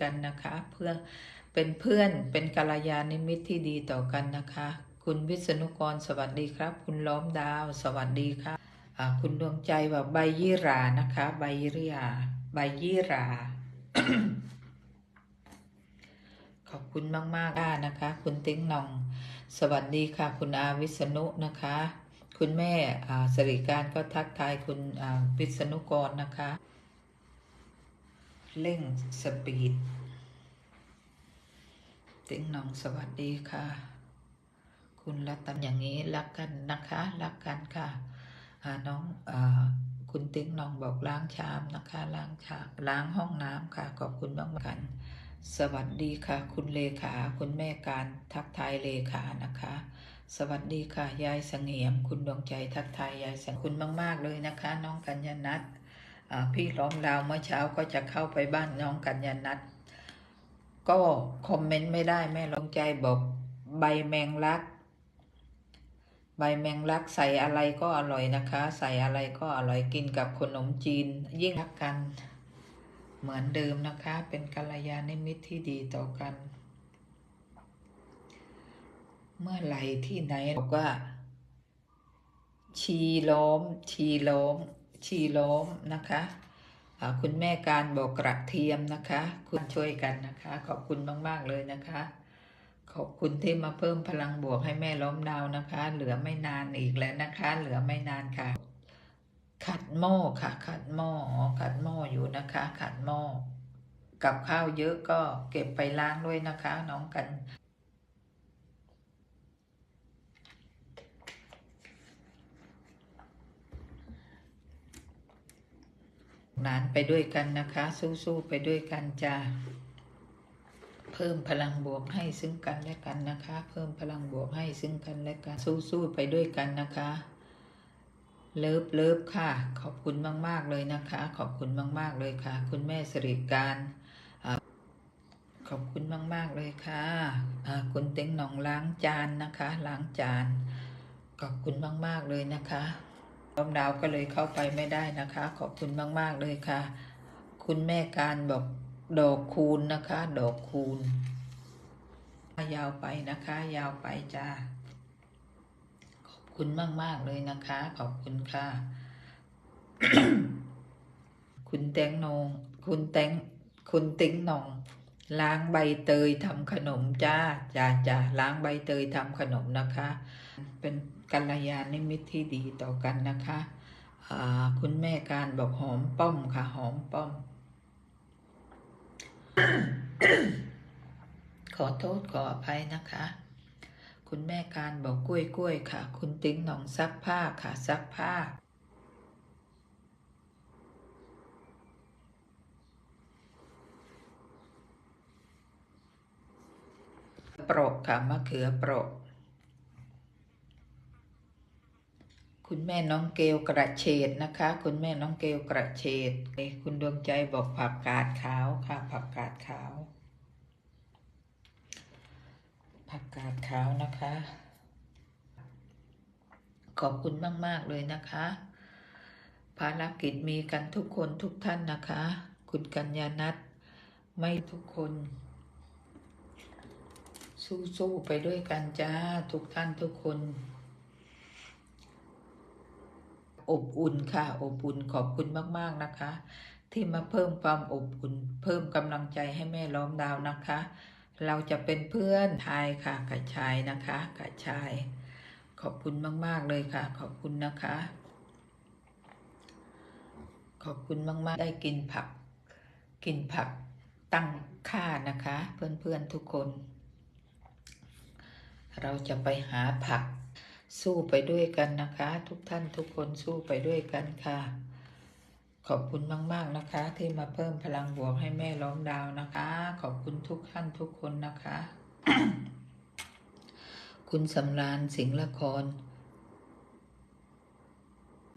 กันนะคะ เพื่อเป็นเพื่อนเป็นกัลยาณมิตรที่ดีต่อกันนะคะ คุณวิษณุกรสวัสดีครับ คุณล้อมดาว สวัสดีครับอ่าคุณดวงใจว่าใบยี่รานะคะ ใบยี่ราใบยี่รา ขอบคุณมากๆอ่านะคะ คุณติ้งนอง สวัสดีค่ะ คุณอาวิษณุนะคะ คุณแม่สริการก็ทักทายคุณวิษณุกรนะคะ เร่งสปีดติ้งหนองสวัสดีค่ะ คุณรัตนอย่างนี้รักกันนะคะ รักกันค่ะน้องอคุณติ้งหนองบอกล้างชามนะคะล้างชามล้างห้องน้ำค่ะขอบคุณมากกัน สวัสดีค่ะ คุณเลขาคุณแม่การทักทายเลขานะคะ สวัสดีค่ะยายเสงี่ยม คุณดวงใจทักทายยายเสงคุณมาก ๆ เลยนะคะ น้องกัญญานัท พี่ล้อมดาวเมื่อเช้าก็จะเข้าไปบ้านน้องกัญญนัทก็คอมเมนต์ไม่ได้แม่ลงใจบอกใบแมงลัก ใบแมงลักใส่อะไรก็อร่อยนะคะ ใส่อะไรก็อร่อยกินกับขนมจีน ยิ่งรักกัน เหมือนเดิมนะคะ เป็นกัลยาณมิตรที่ดีต่อกัน เมื่อไหร่ที่ไหนบอกว่า ชีล้อม ชีล้อม ชีล้มนะคะคุณแม่การบอกกระเทียมนะคะ คุณช่วยกันนะคะ ขอบคุณมาก ๆ เลยนะคะ ขอบคุณที่มาเพิ่มพลังบวกให้แม่ล้มดาวนะคะ เหลือไม่นานอีกแล้วนะคะ เหลือไม่นานค่ะ ขัดหม้อค่ะ ขัดหม้ออ๋อขัดหม้ออยู่นะคะ ขัดหม้อกับข้าวเยอะก็เก็บไปล้างด้วยนะคะ น้องกัน นานไปด้วยกันนะคะ สู้ๆไปด้วยกันจ้าเพิ่มพลังบวกให้ซึ่งกันและกันนะคะ เพิ่มพลังบวกให้ซึ่งกันและกันสู้ๆไปด้วยกันนะคะ เลิฟเลิฟค่ะ ขอบคุณมาก ๆ เลยนะคะ ขอบคุณมาก ๆ เลยค่ะ คุณแม่สิริการขอบคุณมาก ๆ เลยค่ะคุณเต็งหนองล้างจานนะคะ ล้างจาน ขอบคุณมาก ๆ เลยนะคะ ล้อมดาวก็เลยเข้าไปไม่ได้นะคะ ขอบคุณมาก ๆ เลยค่ะ คุณแม่การบอกดอกคูณนะคะ ดอกคูณ ยาวไปนะคะ ยาวไปจ้าขอบคุณมาก ๆ เลยนะคะ ขอบคุณค่ะ คุณแตงนง คุณแตงคุณติ้งนอง ล้างใบเตยทำขนมจ้าจ้าจ้าล้างใบเตยทำขนมนะคะ เป็น กัลยาณมิตรที่ดีต่อกันนะคะคุณแม่การบอกหอมป้อมค่ะ หอมป้อม ขอโทษขออภัยนะคะ คุณแม่การบอกกล้วยกล้วยค่ะ คุณติ้งหนองซักผ้าค่ะซักผ้า ปรกค่ะมะเขือปรก คุณ แม่น้องเกลกระเฉดนะคะ คุณแม่น้องเกลกระเฉดเอ้ยคุณดวงใจบอกผักกาดขาวค่ะผักกาดขาว ผักกาดขาวนะคะ ขอบคุณมาก ๆ เลยนะคะภารกิจมีกันทุกคนทุกท่านนะคะ คุณกัญญานัทไม่ทุกคน สู้ๆไปด้วยกันจ้า ทุกท่านทุกคน อบอุ่นค่ะ อบอุ่นขอบคุณมากๆนะคะ ที่มาเพิ่มความอบอุ่น เพิ่มกำลังใจให้แม่ล้อมดาวนะคะ เราจะเป็นเพื่อนชายค่ะกับชายนะคะกับชาย ขอบคุณมาก ๆเลยค่ะ ขอบคุณนะคะ ขอบคุณมากๆ ได้กินผัก กินผักตั้งค่านะคะ เพื่อนๆทุกคน เราจะไปหาผัก สู้ไปด้วยกันนะคะ ทุกท่านทุกคนสู้ไปด้วยกันค่ะ ขอบคุณมาก ๆ นะคะ ที่มาเพิ่มพลังบวกให้แม่ล้อมดาวนะคะ ขอบคุณทุกท่านทุกคนนะคะ คุณสำราญสิงห์ละคร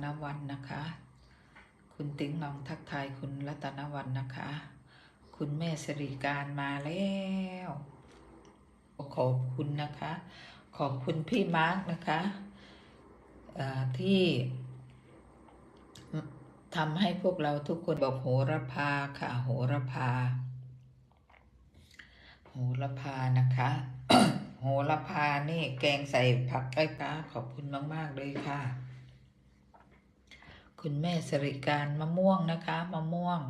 นวันนะคะ คุณติ๋งหนองทักทายคุณรัตนวันนะคะ คุณแม่สิริการมาแล้ว ขอบคุณนะคะ ขอบคุณพี่มาร์กนะคะที่ทำให้พวกเราทุกคนบอกโหระพาค่ะโหระพา โหระพานะคะ โหระพานี่แกงใส่ผักไก่กาขอบคุณมาก ๆ เลยค่ะ คุณแม่สริการมะม่วงนะคะมะม่วง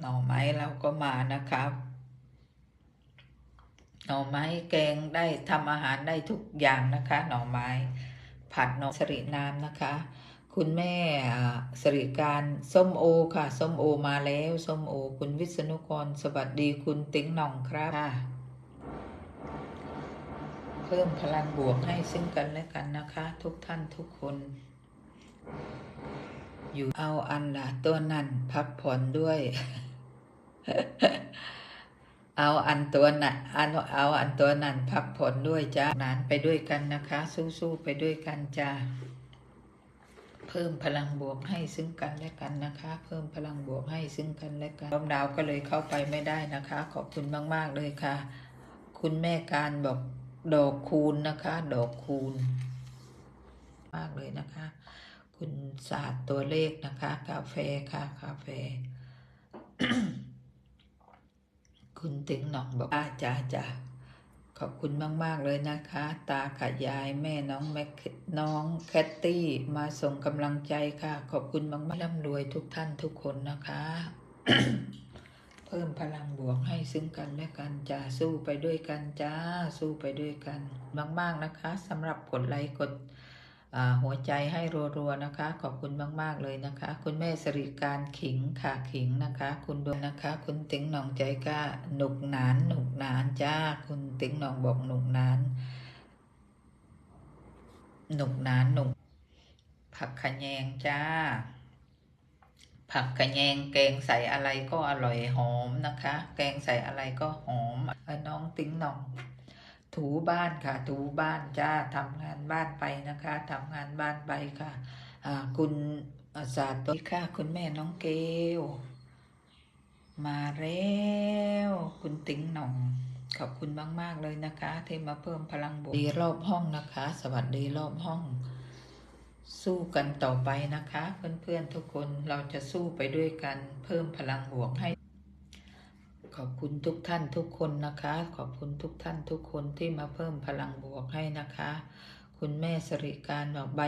หน่อไม้เราก็มานะครับ น่อไม้แกงได้ทำอาหารได้ทุกอย่างนะคะ หน่อไม้ ผัดหน่อสริน้ำนะคะ คุณแม่สริการส้มโอค่ะส้มโอมาแล้วส้มโอ คุณวิษณุกรสวัสดีคุณติ๊งหน่องครับเพิ่มพลังบวกให้ซึ่งกันและกันนะคะ ทุกท่านทุกคน อยู่เอาอันละตัวนั้นพักผ่อนด้วย เอาอันตัวน่ะอันเอาอันตัวนั้นพักผ่อนด้วยจ้านานไปด้วยกันนะคะ สู้ๆไปด้วยกันจ้าเพิ่มพลังบวกให้ซึ่งกันและกันนะคะ เพิ่มพลังบวกให้ซึ่งกันและกันลมดาวก็เลยเข้าไปไม่ได้นะคะ ขอบคุณมาก ๆ เลยค่ะ คุณแม่การบอกดอกคูณนะคะ ดอกคูณ มากเลยนะคะ คุณศาสตร์ตัวเลขนะคะ กาแฟค่ะกาแฟ คุณติ๋งหน่องบอกอาจ้าจ้าขอบคุณมาก ๆ เลยนะคะ ตากับยายแม่น้องแม็กน้องแคตตี้มาส่งกำลังใจค่ะ ขอบคุณมากๆร่ำรวยทุกท่านทุกคนนะคะ เพิ่มพลังบวกให้ซึ่งกันและกันจ้าสู้ไปด้วยกันจ้า สู้ไปด้วยกัน มาก ๆ นะคะสำหรับกดไลค์กดอ่า หัวใจให้รัวๆนะคะ ขอบคุณมากๆเลยนะคะ คุณแม่สริการขิงค่ะขิงนะคะ คุณดวงนะคะ คุณติ๋งหนองใจกล้าหนุกหนานหนุกหนานจ้า คุณติ๋งหนองบอกหนุกหนานหนุกหนานหนุกผักขะแยงจ้า ผักขะแยงแกงใส่อะไรก็อร่อยหอมนะคะ แกงใส่อะไรก็หอมน้องติ๋งหนอง ถูบ้านค่ะ ถูบ้านจ้าทำงานบ้านไปนะคะทำงานบ้านไปค่ะคุณอาสาสตัวค่ะ คุณแม่น้องเกลมาแล้วคุณติ๋งหน่อง ขอบคุณมาก ๆ เลยนะคะที่มาเพิ่มพลังบวกดีรอบห้องนะคะ สวัสดีรอบห้อง สู้กันต่อไปนะคะ เพื่อน ๆ ทุกคนเราจะสู้ไปด้วยกันเพิ่มพลังบวกให้ ขอบคุณทุกท่านทุกคนนะคะ ขอบคุณทุกท่านทุกคนที่มาเพิ่มพลังบวกให้นะคะ คุณแม่สริการบอกใบ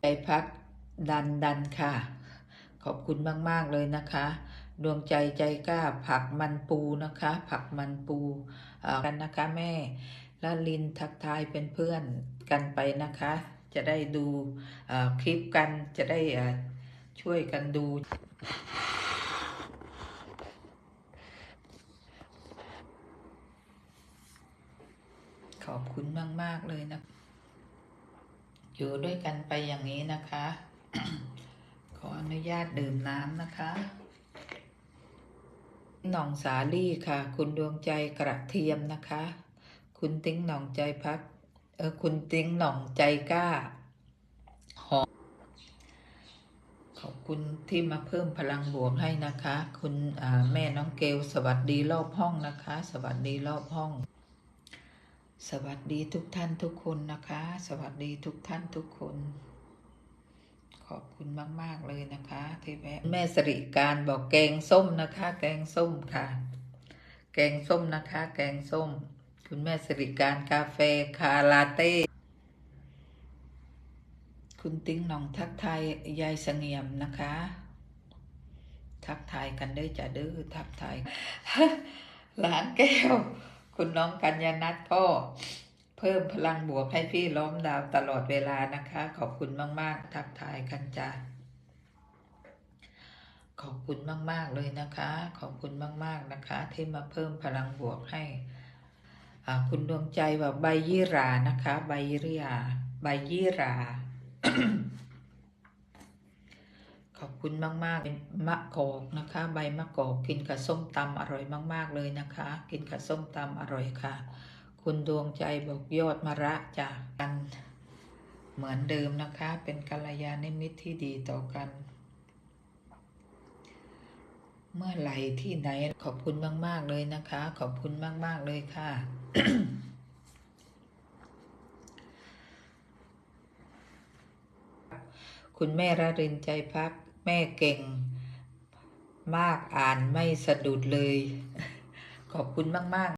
ใจพักดันดันค่ะ ขอบคุณมาก ๆ เลยนะคะ ดวงใจใจกล้าผักมันปูนะคะ ผักมันปูกันนะคะแม่ ละลินทักทายเป็นเพื่อนกันไปนะคะ จะได้ดูคลิปกันจะได้ช่วยกันดูขอบคุณมาก ๆ เลยนะ อยู่ด้วยกันไปอย่างนี้นะคะ ขออนุญาตดื่มน้ำนะคะ หน่องสาลี่ค่ะ คุณดวงใจกระเทียมนะคะ คุณติ้งหนองใจพัก เออ คุณติ้งหนองใจกล้า หอม ขอบคุณที่มาเพิ่มพลังบวกให้นะคะ คุณแม่น้องเกลสวัสดีรอบห้องนะคะ สวัสดีรอบห้อง สวัสดีทุกท่านทุกคนนะคะ สวัสดีทุกท่านทุกคน ขอบคุณมาก ๆ เลยนะคะที่แม่แม่สริการบอกแกงส้มนะคะ แกงส้มค่ะ แกงส้มนะคะ แกงส้ม คุณแม่สริการกาแฟคาลาเต้ คุณติ้งหนองทักทายยายเสงี่ยมนะคะ ทักทายกันได้จะดื้อทักทายหลานแก้ว คุณน้องกัญญานัทก็เพิ่มพลังบวกให้พี่ล้อมดาวตลอดเวลานะคะ ขอบคุณมาก ๆ ทักทายกันจ้าขอบคุณมาก ๆ เลยนะคะ ขอบคุณมาก ๆ นะคะ ที่มาเพิ่มพลังบวกให้ คุณดวงใจว่าใบยี่รานะคะใบยี่ราใบยี่รา ขอบคุณมากๆเป็นมะกอกนะคะ ใบมะกอกกินกับส้มตำอร่อยมาก ๆเลยนะคะ กินกับส้มตำอร่อยค่ะ คุณดวงใจบอกยอดมะระจากกันเหมือนเดิมนะคะ เป็นกัลยาณมิตรที่ดีต่อกันเมื่อไหร่ที่ไหนขอบคุณมาก ๆ เลยนะคะ ขอบคุณมาก ๆ เลยค่ะ คุณแม่ระรินใจพัก แม่เก่ง มากอ่านไม่สะดุดเลย ขอบคุณมาก ๆ